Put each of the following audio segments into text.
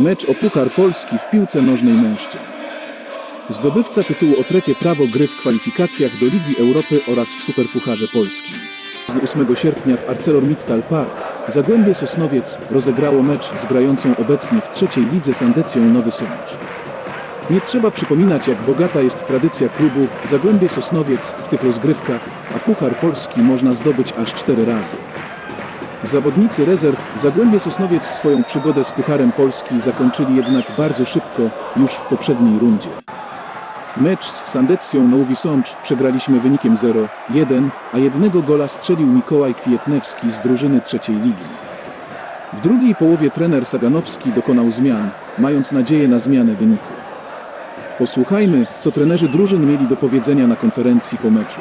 Mecz o Puchar Polski w piłce nożnej mężczyzn. Zdobywca tytułu o trzecie prawo gry w kwalifikacjach do Ligi Europy oraz w Superpucharze Polskim. Z 8 sierpnia w ArcelorMittal Park Zagłębie Sosnowiec rozegrało mecz z grającą obecnie w trzeciej lidze Sandecją Nowy Sącz. Nie trzeba przypominać, jak bogata jest tradycja klubu Zagłębie Sosnowiec w tych rozgrywkach, a Puchar Polski można zdobyć aż cztery razy. Zawodnicy rezerw Zagłębie Sosnowiec swoją przygodę z Pucharem Polski zakończyli jednak bardzo szybko, już w poprzedniej rundzie. Mecz z Sandecją Nowy Sącz przegraliśmy wynikiem 0-1, a jednego gola strzelił Mikołaj Kwietnewski z drużyny trzeciej ligi. W drugiej połowie trener Saganowski dokonał zmian, mając nadzieję na zmianę wyniku. Posłuchajmy, co trenerzy drużyn mieli do powiedzenia na konferencji po meczu.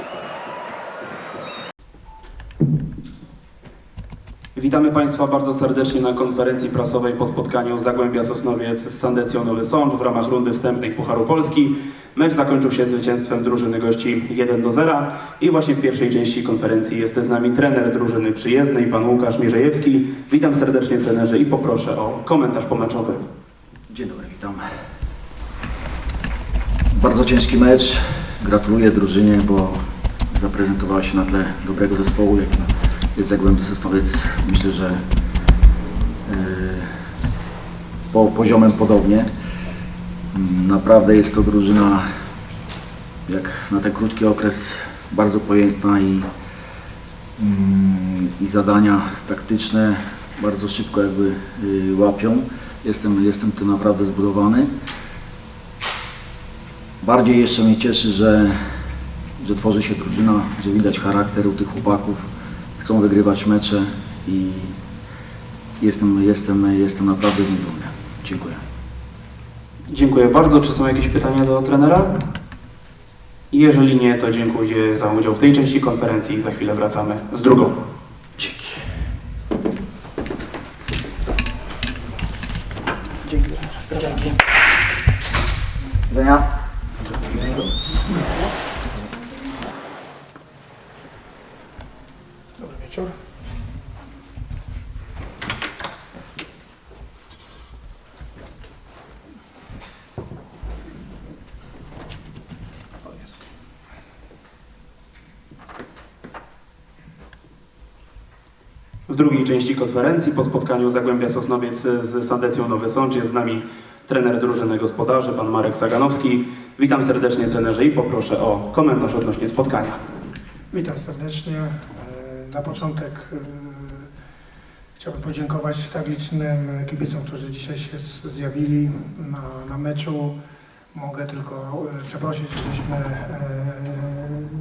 Witamy Państwa bardzo serdecznie na konferencji prasowej po spotkaniu Zagłębia Sosnowiec z Sandecją Nowy Sącz w ramach rundy wstępnej Pucharu Polski. Mecz zakończył się zwycięstwem drużyny gości 1 do 0 i właśnie w pierwszej części konferencji jest z nami trener drużyny przyjezdnej, pan Łukasz Mierzejewski. Witam serdecznie trenerze i poproszę o komentarz pomeczowy. Dzień dobry, witam. Bardzo ciężki mecz. Gratuluję drużynie, bo zaprezentowała się na tle dobrego zespołu, jakim jest Zagłębie Sosnowiec. Myślę, że yy, po poziomem podobnie. Naprawdę jest to drużyna, jak na ten krótki okres, bardzo pojętna i, mm, i zadania taktyczne bardzo szybko jakby yy, łapią. Jestem, jestem tym naprawdę zbudowany. Bardziej jeszcze mnie cieszy, że, że tworzy się drużyna, że widać charakter u tych chłopaków. Chcą wygrywać mecze i jestem, jestem, jestem naprawdę z nich dumny. Dziękuję. Dziękuję bardzo. Czy są jakieś pytania do trenera? Jeżeli nie, to dziękuję za udział w tej części konferencji i za chwilę wracamy z drugą. Dzięki. Widzenia. Dobry wieczór. W drugiej części konferencji po spotkaniu Zagłębia Sosnowiec z Sandecją Nowy Sącz jest z nami trener drużyny gospodarzy, pan Marek Zaganowski. Witam serdecznie trenerze i poproszę o komentarz odnośnie spotkania. Witam serdecznie. E, Na początek e, chciałbym podziękować tak licznym kibicom, którzy dzisiaj się zjawili na, na meczu. Mogę tylko e, przeprosić, że żeśmy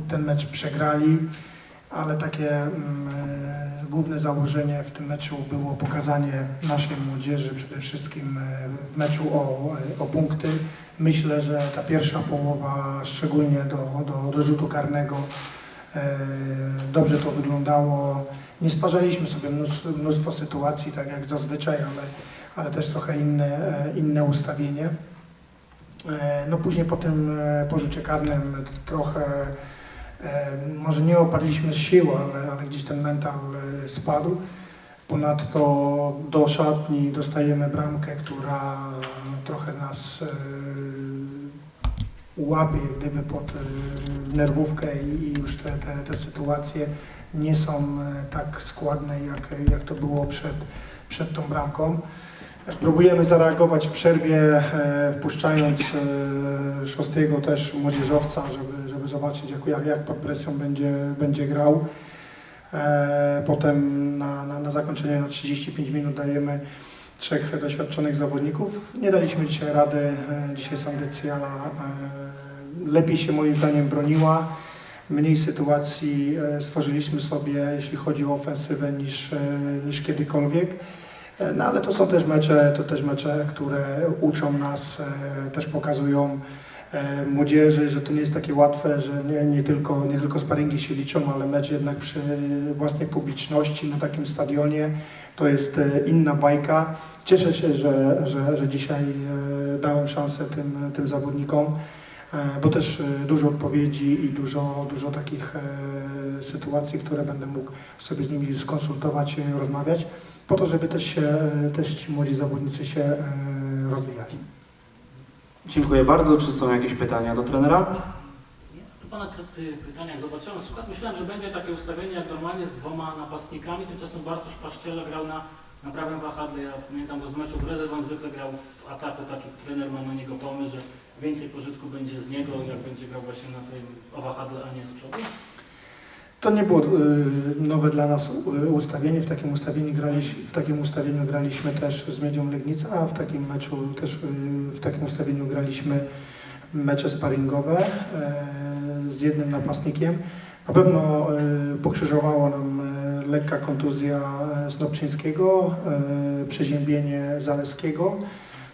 ten mecz przegrali, ale takie mm, główne założenie w tym meczu było pokazanie naszej młodzieży, przede wszystkim e, w meczu o, o punkty. Myślę, że ta pierwsza połowa, szczególnie do, do, do rzutu karnego, E, Dobrze to wyglądało. Nie stwarzaliśmy sobie mnóstwo, mnóstwo sytuacji, tak jak zazwyczaj, ale, ale też trochę inne, e, inne ustawienie. E, No później po tym e, porzucie karnym trochę, e, może nie oparliśmy sił, ale, ale gdzieś ten mental e, spadł. Ponadto do szatni dostajemy bramkę, która trochę nas e, łapie gdyby pod nerwówkę i już te, te, te sytuacje nie są e, tak składne, jak, jak to było przed, przed tą bramką. Próbujemy zareagować w przerwie, e, wpuszczając e, szóstego też młodzieżowca, żeby, żeby zobaczyć, jak, jak, pod presją będzie, będzie grał. E, Potem na, na, na zakończenie na 35 minut dajemy trzech doświadczonych zawodników. Nie daliśmy dzisiaj rady. Dzisiaj Sandecja e, lepiej się moim zdaniem broniła. Mniej sytuacji stworzyliśmy sobie, jeśli chodzi o ofensywę, niż, niż kiedykolwiek. E, No ale to są też mecze, to też mecze, które uczą nas, e, też pokazują e, młodzieży, że to nie jest takie łatwe, że nie, nie, tylko, nie tylko sparingi się liczą, ale mecz jednak przy własnej publiczności na takim stadionie to jest inna bajka. Cieszę się, że, że, że dzisiaj dałem szansę tym, tym zawodnikom, bo też e, dużo odpowiedzi i dużo, dużo takich e, sytuacji, które będę mógł sobie z nimi skonsultować, e, rozmawiać, po to, żeby też, się, też ci młodzi zawodnicy się e, rozwijali. Dziękuję bardzo. Czy są jakieś pytania do trenera? Pana y, pytania, jak zobaczyłem skład, myślałem, że będzie takie ustawienie jak normalnie z dwoma napastnikami, tymczasem Bartosz Paszczela grał na, na prawym wahadle, ja pamiętam go z meczów rezerw, on zwykle grał w ataku, taki trener ma na niego pomysł, że więcej pożytku będzie z niego, jak będzie grał właśnie na tym wahadle, a nie z przodu. To nie było y, nowe dla nas ustawienie. W takim ustawieniu, graliśmy, w takim ustawieniu graliśmy też z Miedzią Legnica, a w takim meczu też y, w takim ustawieniu graliśmy mecze sparingowe y, z jednym napastnikiem. Na pewno y, pokrzyżowała nam y, lekka kontuzja y, Snopczyńskiego, y, przeziębienie Zaleskiego,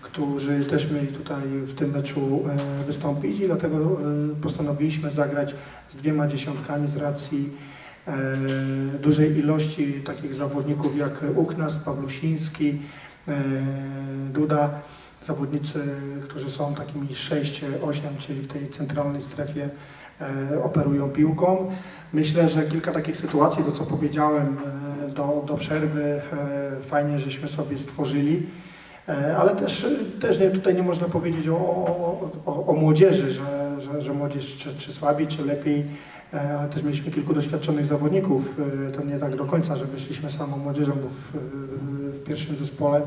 którzy też mieli tutaj w tym meczu y, wystąpić i dlatego postanowiliśmy zagrać z dwiema dziesiątkami z racji e, dużej ilości takich zawodników jak Uchnas, Pawlusiński, e, Duda, zawodnicy, którzy są takimi 6-8, czyli w tej centralnej strefie e, operują piłką. Myślę, że kilka takich sytuacji, to co powiedziałem e, do, do przerwy, e, fajnie, żeśmy sobie stworzyli. E, Ale też, też nie, tutaj nie można powiedzieć o, o, o, o młodzieży, że, że, że młodzież czy, czy słabiej, czy lepiej, e, ale też mieliśmy kilku doświadczonych zawodników. E, To nie tak do końca, że wyszliśmy samą młodzieżą, bo w, w pierwszym zespole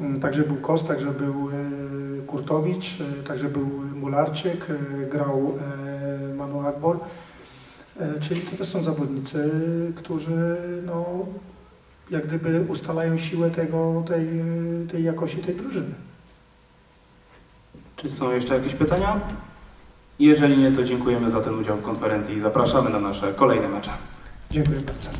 mm, także był Kos, także był e, Kurtowicz, e, także był Mularczyk, e, grał Akbor. E, Czyli to też są zawodnicy, którzy no, jak gdyby ustalają siłę tego, tej, tej jakości tej drużyny. Czy są jeszcze jakieś pytania? Jeżeli nie, to dziękujemy za ten udział w konferencji i zapraszamy na nasze kolejne mecze. Dziękuję bardzo.